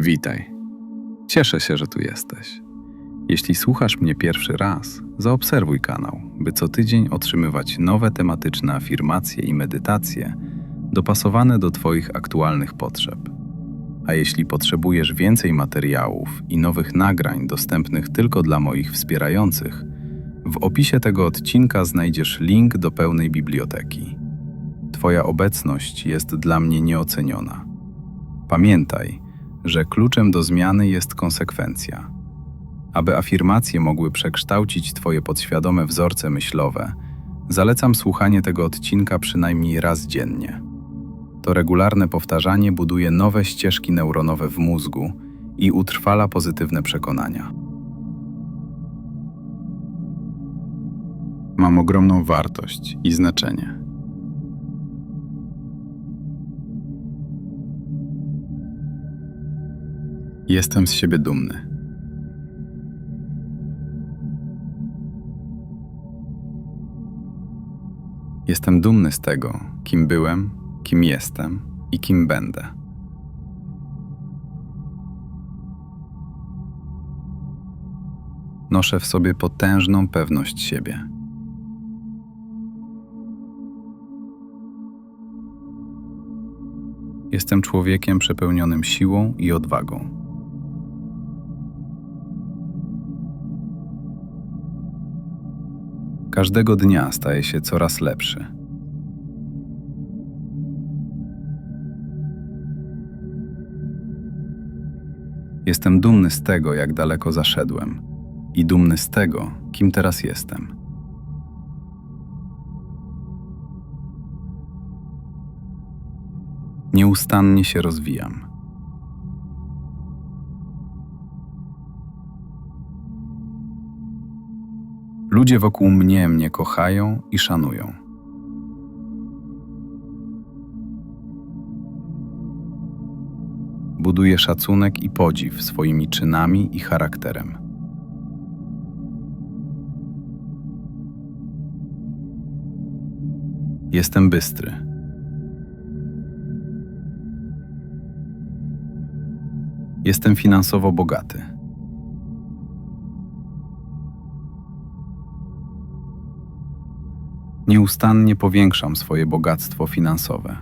Witaj. Cieszę się, że tu jesteś. Jeśli słuchasz mnie pierwszy raz, zaobserwuj kanał, by co tydzień otrzymywać nowe tematyczne afirmacje i medytacje dopasowane do Twoich aktualnych potrzeb. A jeśli potrzebujesz więcej materiałów i nowych nagrań dostępnych tylko dla moich wspierających, w opisie tego odcinka znajdziesz link do pełnej biblioteki. Twoja obecność jest dla mnie nieoceniona. Pamiętaj, że kluczem do zmiany jest konsekwencja. Aby afirmacje mogły przekształcić Twoje podświadome wzorce myślowe, zalecam słuchanie tego odcinka przynajmniej raz dziennie. To regularne powtarzanie buduje nowe ścieżki neuronowe w mózgu i utrwala pozytywne przekonania. Mam ogromną wartość i znaczenie. Jestem z siebie dumny. Jestem dumny z tego, kim byłem, kim jestem i kim będę. Noszę w sobie potężną pewność siebie. Jestem człowiekiem przepełnionym siłą i odwagą. Każdego dnia staje się coraz lepszy. Jestem dumny z tego, jak daleko zaszedłem, i dumny z tego, kim teraz jestem. Nieustannie się rozwijam. Ludzie wokół mnie mnie kochają i szanują. Buduję szacunek i podziw swoimi czynami i charakterem. Jestem bystry. Jestem finansowo bogaty. Nieustannie powiększam swoje bogactwo finansowe.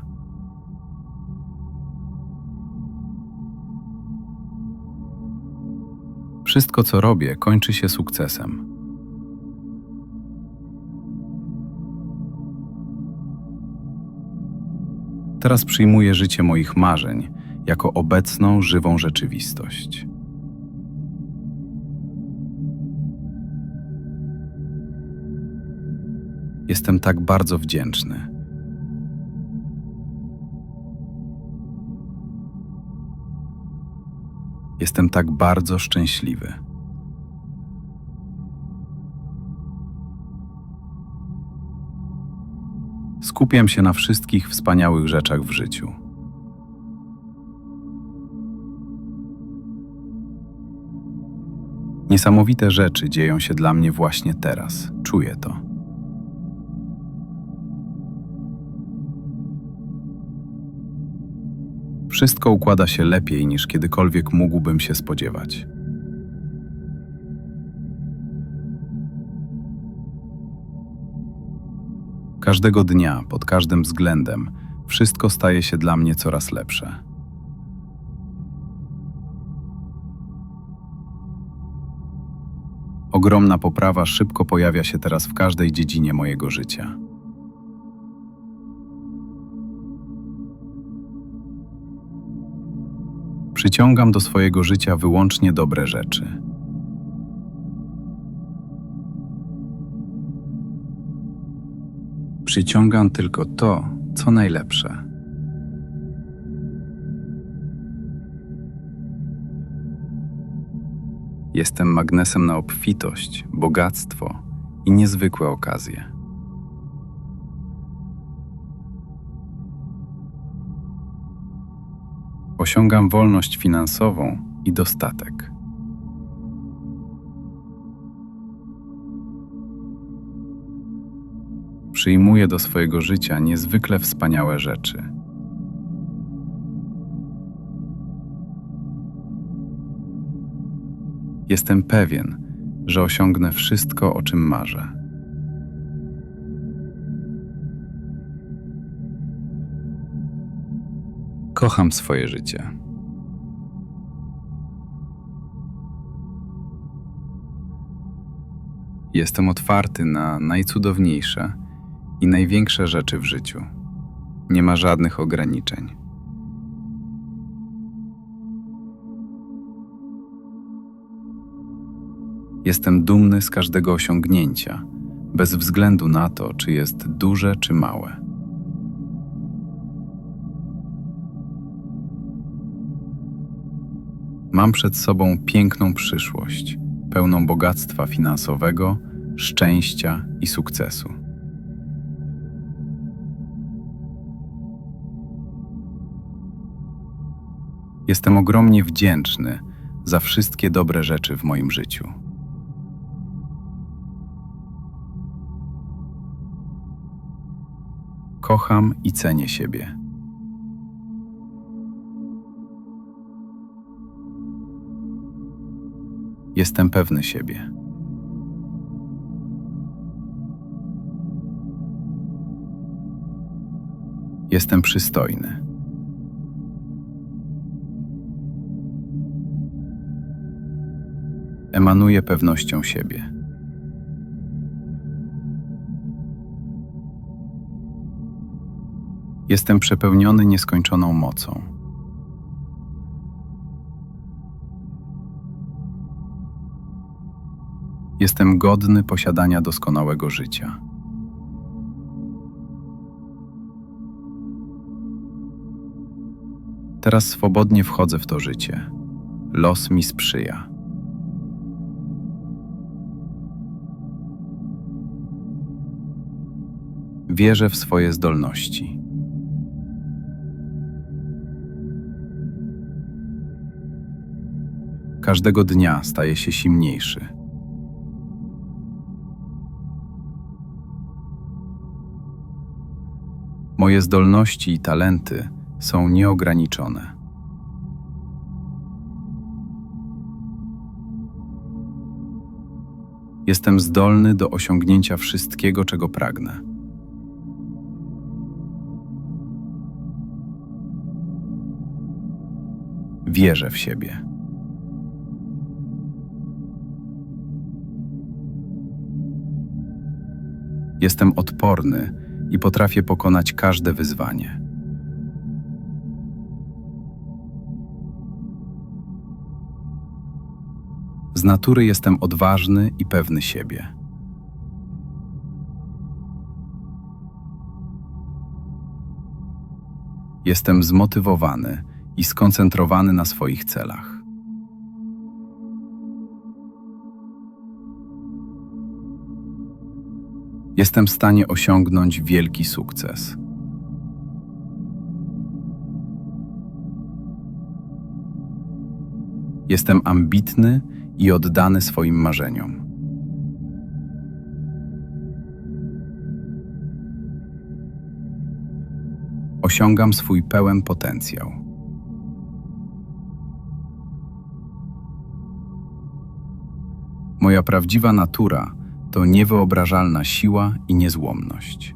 Wszystko, co robię, kończy się sukcesem. Teraz przyjmuję życie moich marzeń jako obecną, żywą rzeczywistość. Jestem tak bardzo wdzięczny. Jestem tak bardzo szczęśliwy. Skupiam się na wszystkich wspaniałych rzeczach w życiu. Niesamowite rzeczy dzieją się dla mnie właśnie teraz. Czuję to. Wszystko układa się lepiej niż kiedykolwiek mógłbym się spodziewać. Każdego dnia, pod każdym względem, wszystko staje się dla mnie coraz lepsze. Ogromna poprawa szybko pojawia się teraz w każdej dziedzinie mojego życia. Przyciągam do swojego życia wyłącznie dobre rzeczy. Przyciągam tylko to, co najlepsze. Jestem magnesem na obfitość, bogactwo i niezwykłe okazje. Osiągam wolność finansową i dostatek. Przyjmuję do swojego życia niezwykle wspaniałe rzeczy. Jestem pewien, że osiągnę wszystko, o czym marzę. Kocham swoje życie. Jestem otwarty na najcudowniejsze i największe rzeczy w życiu. Nie ma żadnych ograniczeń. Jestem dumny z każdego osiągnięcia, bez względu na to, czy jest duże czy małe. Mam przed sobą piękną przyszłość, pełną bogactwa finansowego, szczęścia i sukcesu. Jestem ogromnie wdzięczny za wszystkie dobre rzeczy w moim życiu. Kocham i cenię siebie. Jestem pewny siebie. Jestem przystojny. Emanuję pewnością siebie. Jestem przepełniony nieskończoną mocą. Jestem godny posiadania doskonałego życia. Teraz swobodnie wchodzę w to życie. Los mi sprzyja. Wierzę w swoje zdolności. Każdego dnia staje się silniejszy. Moje zdolności i talenty są nieograniczone. Jestem zdolny do osiągnięcia wszystkiego, czego pragnę. Wierzę w siebie. Jestem odporny i potrafię pokonać każde wyzwanie. Z natury jestem odważny i pewny siebie. Jestem zmotywowany i skoncentrowany na swoich celach. Jestem w stanie osiągnąć wielki sukces. Jestem ambitny i oddany swoim marzeniom. Osiągam swój pełen potencjał. Moja prawdziwa natura to niewyobrażalna siła i niezłomność.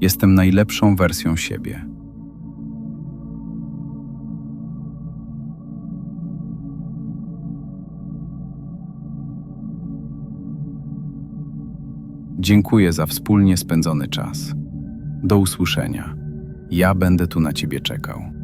Jestem najlepszą wersją siebie. Dziękuję za wspólnie spędzony czas. Do usłyszenia. Ja będę tu na Ciebie czekał.